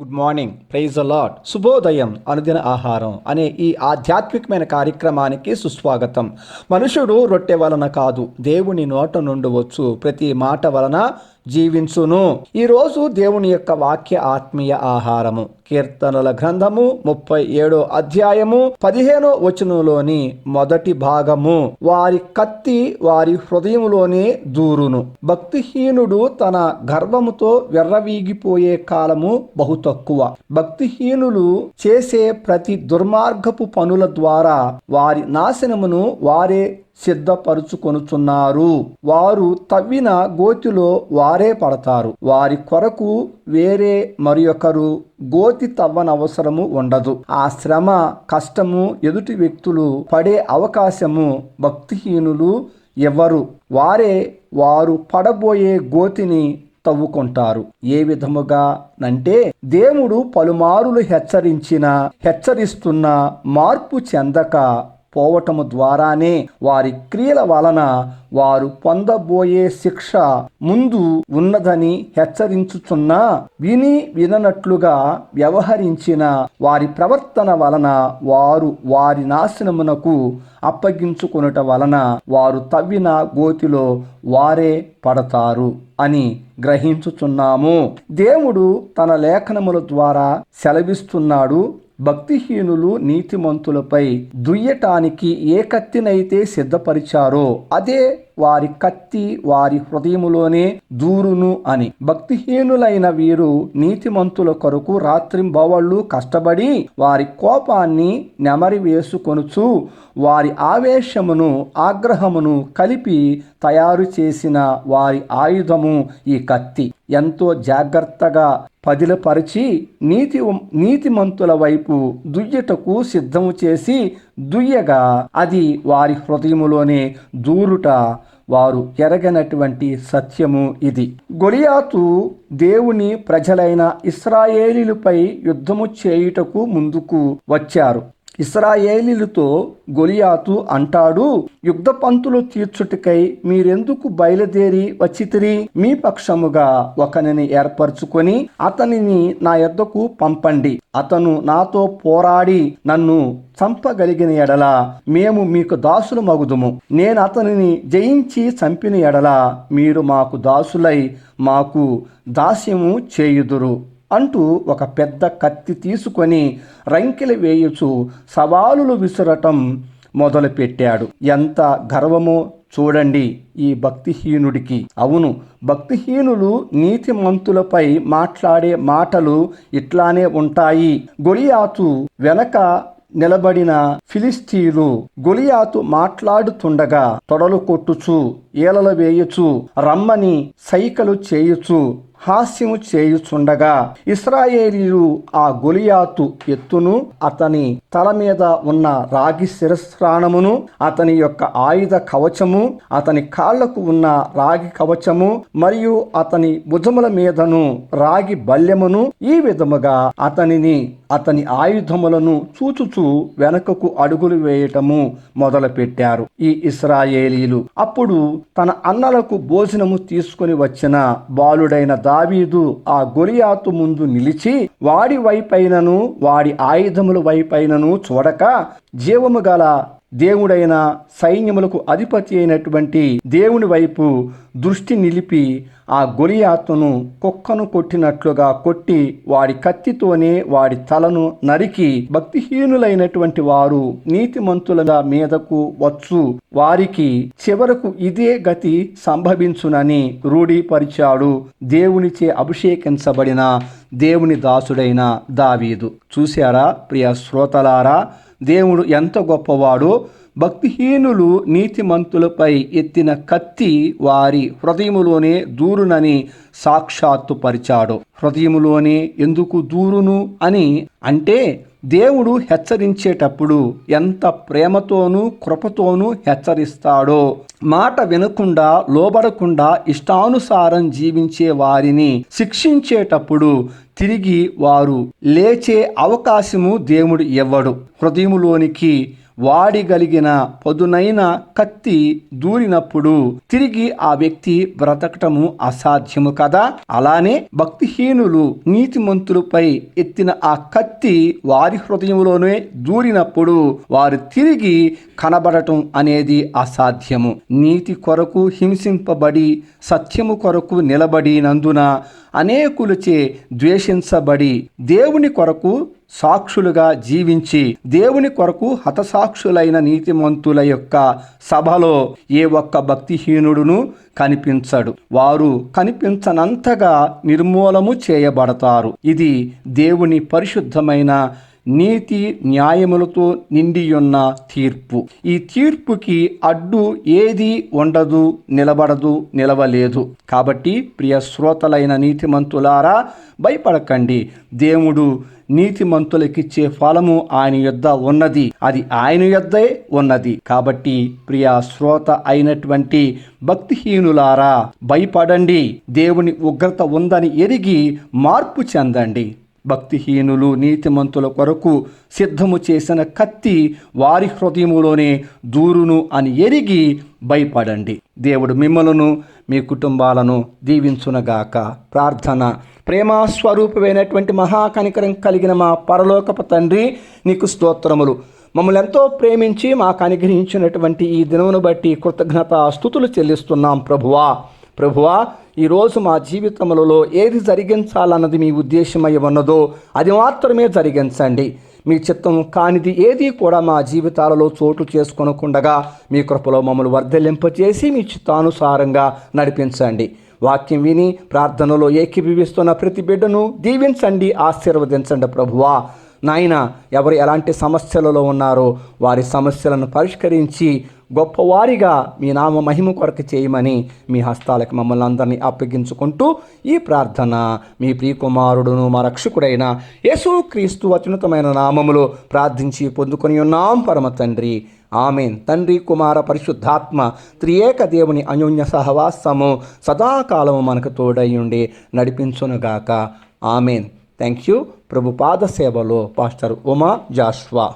Good morning praise allot శుభోదయం అనుదిన ఆహారం అనే ఈ ఆధ్యాత్మికమైన కార్యక్రమానికి సుస్వాగతం. మనుషుడు రొట్టె వలన కాదు దేవుని నోట నుండి వచ్చు ప్రతి మాట వలన జీవించును. ఈరోజు దేవుని యొక్క వాక్య ఆత్మీయ ఆహారము. కీర్తనల గ్రంథము ముప్పై ఏడో అధ్యాయము పదిహేనో వచనంలోని మొదటి భాగము. వారి కత్తి వారి హృదయములోనే దూరును. భక్తిహీనుడు తన గర్వముతో వెర్రవీగిపోయే కాలము బహు తక్కువ. భక్తిహీనులు చేసే ప్రతి దుర్మార్గపు పనుల ద్వారా వారి నాశనమును వారే సిద్ధపరుచుకొనుచున్నారు. వారు తవ్విన గోతిలో వారే పడతారు. వారి కొరకు వేరే మరియొకరు గోతి తవ్వనవసరము ఉండదు. ఆ శ్రమ కష్టము ఎదుటి వ్యక్తులు పడే అవకాశము భక్తిహీనులు ఎవరు వారే వారు పడబోయే గోతిని తవ్వుకుంటారు. ఏ విధముగా అంటే దేవుడు పలుమారులు హెచ్చరించిన హెచ్చరిస్తున్న మార్పు చెందక పోవటము ద్వారానే వారి క్రియల వలన వారు పొందబోయే శిక్ష ముందు ఉన్నదని హెచ్చరించుచున్నా విని విననట్లుగా వ్యవహరించిన వారి ప్రవర్తన వలన వారు వారి నాశనమునకు అప్పగించుకొనుట వలన వారు తవ్విన గోతిలో వారే పడతారు అని గ్రహించుచున్నాము. దేవుడు తన లేఖనముల ద్వారా సెలవిస్తున్నాడు. భక్తిహీనులు నీతిమంతులపై దుయ్యటానికి ఏ కత్తినైతే సిద్ధపరిచారో అదే వారి కత్తి వారి హృదయములోనే దూరును అని. భక్తిహీనులైన వీరు నీతిమంతుల కొరకు రాత్రింబవళ్ళు కష్టపడి వారి కోపాన్ని నెమరి వేసుకొనుచు వారి ఆవేశమును ఆగ్రహమును కలిపి తయారు చేసిన వారి ఆయుధము ఈ కత్తి. ఎంతో జాగ్రత్తగా పదిలపరిచి నీతి నీతిమంతుల వైపు దుయ్యటకు సిద్ధము చేసి దుయ్యగా అది వారి హృదయములోనే దూరుట వారు ఎరగనటువంటి సత్యము ఇది. గొలియాతు దేవుని ప్రజలైన ఇస్రాయేలీలపై యుద్ధము చేయుటకు ముందుకు వచ్చారు. ఇస్రాయేలీలతో గొలియాతు అంటాడు యుద్ధ పంతులు తీర్చుటకై మీరెందుకు బయలుదేరి వచ్చితిరి? మీ పక్షముగా ఒకనిని ఏర్పరచుకొని అతనిని నా యొద్దకు పంపండి. అతను నాతో పోరాడి నన్ను చంపగలిగిన ఎడల మేము మీకు దాసులు మగుదుము. నేను అతనిని జయించి చంపిన ఎడల మీరు మాకు దాసులై మాకు దాస్యము చేయుదురు. అంటూ ఒక పెద్ద కత్తి తీసుకొని రంకెలు వేయుచు సవాలులు విసురటం మొదలుపెట్టాడు. ఎంత గర్వమో చూడండి ఈ భక్తిహీనుడికి. అవును భక్తిహీనులు నీతిమంతులపై మాట్లాడే మాటలు ఇట్లానే ఉంటాయి. గొలియాతు వెనక నిలబడిన ఫిలిస్తీలు గొలియాతు మాట్లాడుతుండగా తొడలు కొట్టుచు ఈలలు వేయచు రమ్మని సైకలు చేయుచు హాస్యము చేయుచుండగా ఇస్రాయేలీలు ఆ గొలియాతు ఎత్తును అతని తల మీద ఉన్న రాగి శిరస్రాణమును అతని యొక్క ఆయుధ కవచము అతని కాళ్ళకు ఉన్న రాగి కవచము మరియు అతని భుజముల మీదను రాగి బల్యమును ఈ విధముగా అతనిని అతని ఆయుధములను చూచుచూ వెనకకు అడుగులు వేయటము మొదలుపెట్టారు ఈ ఇస్రాయేలీలు అప్పుడు తన అన్నలకు భోజనము తీసుకుని వచ్చిన బాలుడైన దావీదు ఆ గొలియాతు ముందు నిలిచి వాడి వైపైనను వాడి ఆయుధముల వైపైనను చూడక జీవము గల దేవుడైన సైన్యములకు అధిపతి అయినటువంటి దేవుని వైపు దృష్టి నిలిపి ఆ గొలియాతును కుక్కను కొట్టినట్లుగా కొట్టి వాడి కత్తితోనే వాడి తలను నరికి భక్తిహీనులైనటువంటి వారు నీతిమంతుల మీదకు వచ్చు. వారికి చివరకు ఇదే గతి సంభవించునని రూఢీపరిచాడు దేవునిచే అభిషేకించబడిన దేవుని దాసుడైన దావీదు. చూశారా ప్రియ శ్రోతలారా? దేవుడు ఎంత గొప్పవాడో భక్తిహీనులు నీతిమంతులపై ఎత్తిన కత్తి వారి హృదయములోనే దూరునని సాక్షాత్తు పరిచాడు. హృదయములోనే ఎందుకు దూరును అని అంటే దేవుడు హెచ్చరించేటప్పుడు ఎంత ప్రేమతోనూ కృపతోనూ హెచ్చరిస్తాడో మాట వినకుండా లోబడకుండా ఇష్టానుసారం జీవించే వారిని శిక్షించేటప్పుడు తిరిగి వారు లేచే అవకాశము దేవుడు ఇవ్వడు. హృదయములోనికి వాడిగలిగిన పదునైన కత్తి దూరినప్పుడు తిరిగి ఆ వ్యక్తి బ్రతకటము అసాధ్యము కదా? అలానే భక్తిహీనులు నీతిమంతులపై ఎత్తిన ఆ కత్తి వారి హృదయంలోనే దూరినప్పుడు వారు తిరిగి కనబడటం అనేది అసాధ్యము. నీతి కొరకు హింసింపబడి సత్యము కొరకు నిలబడినందున అనేకులచే ద్వేషించబడి దేవుని కొరకు సాక్షులుగా జీవించి దేవుని కొరకు హతసాక్షులైన నీతిమంతుల యొక్క సభలో ఏ ఒక్క భక్తిహీనుడును కనిపించడు. వారు కనిపించనంతగా నిర్మూలము చేయబడతారు. ఇది దేవుని పరిశుద్ధమైన నీతి న్యాయములతో నిండియున్న తీర్పు. ఈ తీర్పుకి అడ్డు ఏది ఉండదు నిలబడదు నిలవలేదు. కాబట్టి ప్రియ శ్రోతలైన నీతిమంతులారా భయపడకండి. దేవుడు నీతిమంతులకిచ్చే ఫలము ఆయన యొద్ద ఉన్నది. అది ఆయన యొద్దే ఉన్నది. కాబట్టి ప్రియ శ్రోత అయినటువంటి భక్తిహీనులారా భయపడండి. దేవుని ఉగ్రత ఉందని ఎరిగి మార్పు చెందండి. భక్తిహీనులు నీతిమంతుల కొరకు సిద్ధము చేసిన కత్తి వారి హృదయములోనే దూరును అని ఎరిగి భయపడండి. దేవుడు మిమ్మలను మీ కుటుంబాలను దీవించునగాక. ప్రార్థన. ప్రేమ స్వరూపమైనటువంటి మహాకనికరం కలిగిన మా పరలోకపు తండ్రి నీకు స్తోత్రములు. మమ్మల్ని ఎంతో ప్రేమించి మాకు అనుగ్రహించినటువంటి ఈ దినమును బట్టి కృతజ్ఞత స్థుతులు చెల్లిస్తున్నాం ప్రభువా. ప్రభువా ఈరోజు మా జీవితములలో ఏది జరిగించాలన్నది మీ ఉద్దేశమై ఉన్నదో అది మాత్రమే జరిగించండి. మీ చిత్తం కానిది ఏది కూడా మా జీవితాలలో చోటు చేసుకొనకుండగా మీ కృపలో మమ్మల్ని వర్ధలింపచేసి మీ చిత్తానుసారంగా నడిపించండి. వాక్యం విని ప్రార్థనలో ఏకీభవిస్తున్న ప్రతి బిడ్డను దీవించండి ఆశీర్వదించండి ప్రభువా. నాయన ఎవరు ఎలాంటి సమస్యలలో ఉన్నారో వారి సమస్యలను పరిష్కరించి గొప్పవారిగా మీ నామ మహిమ కొరకు చేయమని మీ హస్తాలకు మమ్మల్ని అందరినీ అప్పగించుకుంటూ ఈ ప్రార్థన మీ ప్రియకుమారుడును మా రక్షకుడైన యేసు క్రీస్తు అత్యున్నతమైన నామములో ప్రార్థించి పొందుకొని ఉన్నాం. పరమ తండ్రి. ఆమెన్. తండ్రి కుమార పరిశుద్ధాత్మ త్రియేక దేవుని అన్యోన్య సహవాసము సదాకాలము మనకు తోడయ్యుండి నడిపించునుగాక. ఆమెన్. థ్యాంక్ యూ ప్రభుపాద సేవలో పాస్టర్ ఉమా జాష్వా.